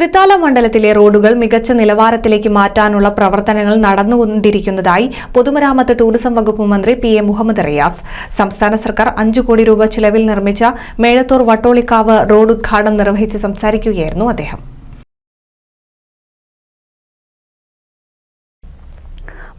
തൃത്താല മണ്ഡലത്തിലെ റോഡുകൾ മികച്ച നിലവാരത്തിലേക്ക് മാറ്റാനുള്ള പ്രവർത്തനങ്ങൾ നടന്നുകൊണ്ടിരിക്കുന്നതായി പൊതുമരാമത്ത് ടൂറിസം വകുപ്പ് മന്ത്രി പി എ മുഹമ്മദ് റിയാസ്. സംസ്ഥാന സർക്കാർ അഞ്ചു കോടി രൂപ ചിലവിൽ നിർമ്മിച്ച മേഴത്തൂർ വട്ടോളിക്കാവ് റോഡ് ഉദ്ഘാടനം നിർവഹിച്ച് സംസാരിക്കുകയായിരുന്നു അദ്ദേഹം.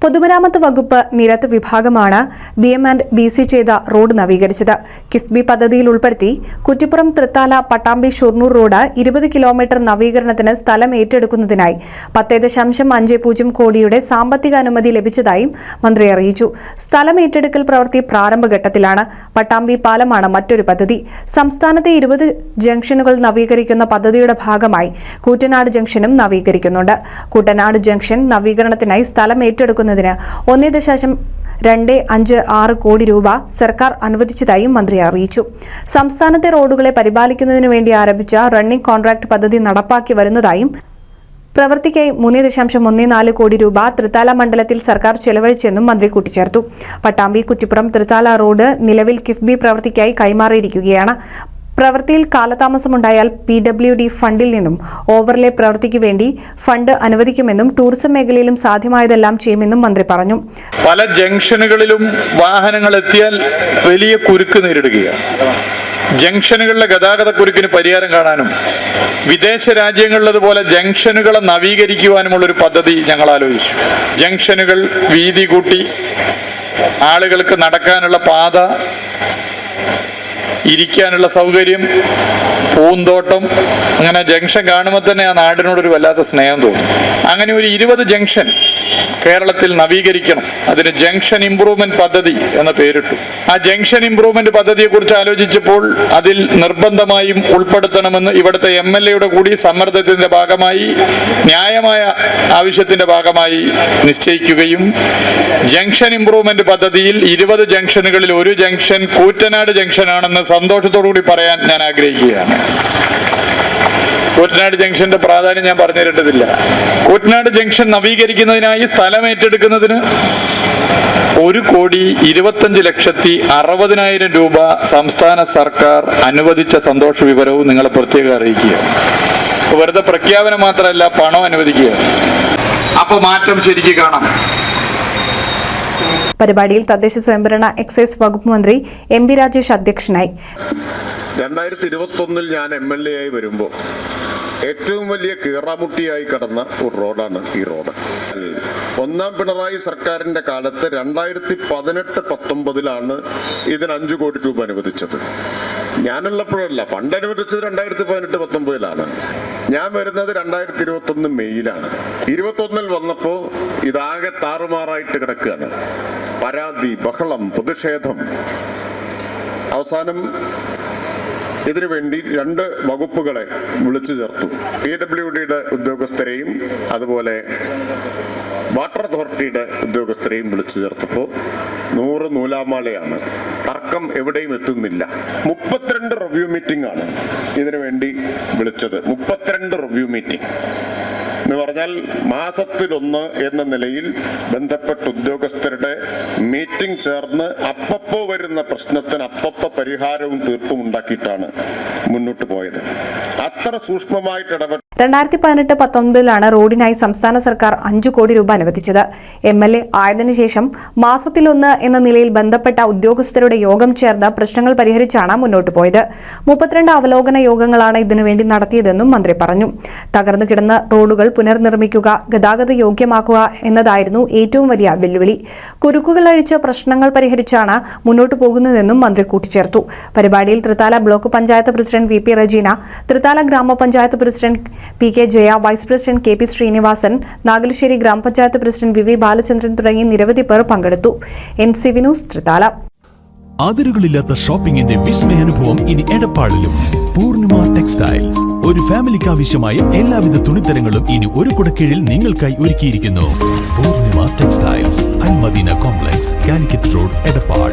പൊതുമരാമത്ത് വകുപ്പ് നിരത്ത് വിഭാഗമാണ് B M and B C ചെയ്ത റോഡ് നവീകരിച്ചത്. കിഫ്ബി പദ്ധതിയിൽ ഉൾപ്പെടുത്തി കുറ്റിപ്പുറം തൃത്താല പട്ടാമ്പി ഷൊർണൂർ റോഡ് ഇരുപത് കിലോമീറ്റർ നവീകരണത്തിന് സ്ഥലം ഏറ്റെടുക്കുന്നതിനായി പത്ത് ദശാംശം അഞ്ച് പൂജ്യം കോടിയുടെ സാമ്പത്തിക അനുമതി ലഭിച്ചതായും മന്ത്രി അറിയിച്ചു. സ്ഥലം ഏറ്റെടുക്കൽ പ്രവൃത്തി പ്രാരംഭഘട്ടത്തിലാണ് പട്ടാമ്പി പാലമാണ് മറ്റൊരു പദ്ധതി. സംസ്ഥാനത്തെ ഇരുപത് ജംഗ്ഷനുകൾ നവീകരിക്കുന്ന പദ്ധതിയുടെ ഭാഗമായി കൂറ്റനാട് ജംഗ്ഷനും നവീകരിക്കുന്നുണ്ട്. കൂട്ടനാട് ജംഗ്ഷൻ നവീകരണത്തിനായി സ്ഥലം ഏറ്റെടുക്കുന്നതിന് ഒന്നേ ദശാംശം രണ്ട് അഞ്ച് ആറ് കോടി രൂപ സർക്കാർ അനുവദിച്ചതായും മന്ത്രി അറിയിച്ചു. സംസ്ഥാനത്തെ റോഡുകളെ പരിപാലിക്കുന്നതിനു വേണ്ടി ആരംഭിച്ച റണ്ണിംഗ് കോൺട്രാക്ട് പദ്ധതി നടപ്പാക്കി വരുന്നതായും പ്രവൃത്തിക്കായി മൂന്ന് ദശാംശം ഒന്ന് നാല് കോടി രൂപ തൃത്താല മണ്ഡലത്തിൽ സർക്കാർ ചെലവഴിച്ചെന്നും മന്ത്രി കൂട്ടിച്ചേർത്തു. പട്ടാമ്പി കുറ്റിപ്പുറം തൃത്താല റോഡ് നിലവിൽ കിഫ്ബി പ്രവൃത്തിക്കായി കൈമാറിയിരിക്കുകയാണ്. പ്രവൃത്തിയിൽ കാലതാമസമുണ്ടായാൽ പി ഡബ്ല്യു ഡി ഫണ്ടിൽ നിന്നും ഓവർലേ പ്രവൃത്തിക്ക് വേണ്ടി ഫണ്ട് അനുവദിക്കുമെന്നും ടൂറിസം മേഖലയിലും സാധ്യമായതെല്ലാം ചെയ്യുമെന്നും മന്ത്രി പറഞ്ഞു. പല ജംഗ്ഷനുകളിലും വാഹനങ്ങൾ എത്തിയാൽ വലിയ കുരുക്ക് നേരിടുകയാണ്. ജംഗ്ഷനുകളിലെ ഗതാഗത കുരുക്കിന് പരിഹാരം കാണാനും വിദേശ രാജ്യങ്ങളിലതുപോലെ ജംഗ്ഷനുകളെ നവീകരിക്കുവാനുമുള്ള ഒരു പദ്ധതി ഞങ്ങൾ ആലോചിച്ചു. ജംഗ്ഷനുകൾ വീതി കൂട്ടി ആളുകൾക്ക് നടക്കാനുള്ള പാത ഇരിക്കാനുള്ള സൗകര്യം പൂന്തോട്ടം അങ്ങനെ ജംഗ്ഷൻ കാണുമ്പോൾ തന്നെ ആ നാടിനോടൊരു വല്ലാത്ത സ്നേഹം തോന്നും. അങ്ങനെ ഒരു ഇരുപത് ജംഗ്ഷൻ കേരളത്തിൽ നവീകരിക്കണം. അതിന് ജംഗ്ഷൻ ഇംപ്രൂവ്മെന്റ് പദ്ധതി എന്ന പേരിട്ടു. ആ ജംഗ്ഷൻ ഇംപ്രൂവ്മെന്റ് പദ്ധതിയെ കുറിച്ച് ആലോചിച്ചപ്പോൾ അതിൽ നിർബന്ധമായും ഉൾപ്പെടുത്തണമെന്ന് ഇവിടുത്തെ എം എൽ എയുടെ കൂടി സമ്മർദ്ദത്തിന്റെ ഭാഗമായി ന്യായമായ ആവശ്യത്തിന്റെ ഭാഗമായി നിശ്ചയിക്കുകയും ജംഗ്ഷൻ ഇംപ്രൂവ്മെന്റ് പദ്ധതിയിൽ ഇരുപത് ജംഗ്ഷനുകളിൽ ഒരു ജംഗ്ഷൻ കൂറ്റനാട് ജംഗ്ഷനാണെന്ന് സന്തോഷത്തോടു കൂടി പറയാൻ ഞാൻ ആഗ്രഹിക്കുകയാണ്. കൂറ്റനാട് ജംഗ്ഷന്റെ പ്രാധാന്യം ഞാൻ പറഞ്ഞു തരേണ്ടതില്ല. കൂറ്റനാട് ജംഗ്ഷൻ നവീകരിക്കുന്നതിനായി സ്ഥലം ഏറ്റെടുക്കുന്നതിന് ഒരു കോടി ഇരുപത്തഞ്ച് ലക്ഷത്തി അറുപതിനായിരം രൂപ സംസ്ഥാന സർക്കാർ അനുവദിച്ച സന്തോഷ വിവരവും നിങ്ങളെ പ്രത്യേകം അറിയിക്കുക. വെറുതെ പ്രഖ്യാപനം മാത്രമല്ല പണം അനുവദിക്കുക. അപ്പൊ മാറ്റം ശരിക്കും കാണാം. പരിപാടിയിൽ തദ്ദേശ സ്വയംഭരണ എക്സൈസ് വകുപ്പ് മന്ത്രി എം ബി രാജേഷ് അധ്യക്ഷനായി. രണ്ടായിരത്തി ഇരുപത്തൊന്നിൽ ഞാൻ എം എൽ എ ആയി വരുമ്പോൾ ഏറ്റവും വലിയ കീറാമുട്ടിയായി കടന്ന ഒരു റോഡാണ് ഈ റോഡ്. ഒന്നാം പിണറായി സർക്കാരിന്റെ കാലത്ത് രണ്ടായിരത്തി പതിനെട്ട് പത്തൊമ്പതിലാണ് ഇതിന് അഞ്ചു കോടി രൂപ അനുവദിച്ചത്. ഞാനുള്ളപ്പോഴല്ല ഫണ്ട് അനുവദിച്ചത് രണ്ടായിരത്തി പതിനെട്ട് പത്തൊമ്പതിലാണ്. ഞാൻ വരുന്നത് രണ്ടായിരത്തി ഇരുപത്തി ഒന്ന് മെയ്യിലാണ്. ഇരുപത്തൊന്നിൽ വന്നപ്പോൾ ഇതാകെ താറുമാറായിട്ട് കിടക്കുകയാണ്. പരാതി ബഹളം പ്രതിഷേധം. അവസാനം ഇതിനു വേണ്ടി രണ്ട് വകുപ്പുകളെ വിളിച്ചു ചേർത്തു. പി ഡബ്ല്യു ഡിയുടെ ഉദ്യോഗസ്ഥരെയും അതുപോലെ വാട്ടർ അതോറിറ്റിയുടെ ഉദ്യോഗസ്ഥരെയും വിളിച്ചു ചേർത്തപ്പോൾ നൂറ് നൂലാമാലയാണ്. തർക്കം എവിടെയും എത്തുന്നില്ല. മുപ്പത്തിരണ്ട് റിവ്യൂ മീറ്റിംഗ് ആണ് ഇതിനു വേണ്ടി വിളിച്ചത്. മുപ്പത്തിരണ്ട് റിവ്യൂ മീറ്റിംഗ്. എന്ന് പറഞ്ഞാൽ മാസത്തിലൊന്ന് എന്ന നിലയിൽ ബന്ധപ്പെട്ട ഉദ്യോഗസ്ഥരുടെ മീറ്റിംഗ് ചേർന്ന് അപ്പപ്പോ വരുന്ന പ്രശ്നത്തിന് അപ്പപ്പ പരിഹാരവും തീർപ്പും ഉണ്ടാക്കിയിട്ടാണ് മുന്നോട്ട് പോയത്. അത്ര സൂക്ഷ്മമായിട്ട് ഇടപെട്ട രണ്ടായിരത്തി പതിനെട്ട് പത്തൊൻപതിലാണ് റോഡിനായി സംസ്ഥാന സർക്കാർ അഞ്ചു കോടി രൂപ അനുവദിച്ചത്. എം എൽ എ ആയതിനു ശേഷം മാസത്തിലൊന്ന് എന്ന നിലയിൽ ബന്ധപ്പെട്ട ഉദ്യോഗസ്ഥരുടെ യോഗം ചേർന്ന് പ്രശ്നങ്ങൾ പരിഹരിച്ചാണ് മുന്നോട്ട് പോയത്. മുപ്പത്തിരണ്ട് അവലോകന യോഗങ്ങളാണ് ഇതിനുവേണ്ടി നടത്തിയതെന്നും മന്ത്രി പറഞ്ഞു. തകർന്നു കിടന്ന റോഡുകൾ പുനർനിർമ്മിക്കുക ഗതാഗത യോഗ്യമാക്കുക എന്നതായിരുന്നു ഏറ്റവും വലിയ വെല്ലുവിളി. കുരുക്കുകൾ അഴിച്ച പ്രശ്നങ്ങൾ പരിഹരിച്ചാണ് മുന്നോട്ട് പോകുന്നതെന്നും മന്ത്രി കൂട്ടിച്ചേർത്തു. പരിപാടിയിൽ Thrithala block panchayat president V P Rajeena Thrithala ഗ്രാമപഞ്ചായത്ത് president P K Jaya vice president K P Sreenivasan Nagalassery ഗ്രാമപഞ്ചായത്ത് പ്രസിഡന്റ് വി വി ബാലചന്ദ്രൻ തുടങ്ങി നിരവധി പേർ പങ്കെടുത്തു. N C Vinoos Thrithala. അതിരുകളില്ലാത്ത ഷോപ്പിംഗിന്റെ വിസ്മയാനുഭവം ഇനി എടപ്പാളിലും. പൂർണിമ ടെക്സ്റ്റൈൽസ്. ഒരു ഫാമിലിക്ക് ആവശ്യമായ എല്ലാവിധ തുണിത്തരങ്ങളും ഇനി ഒരു കുടക്കീഴിൽ നിങ്ങൾക്കായി ഒരുക്കിയിരിക്കുന്നു. Poornima textiles. Almadina complex Calicut road Edappal.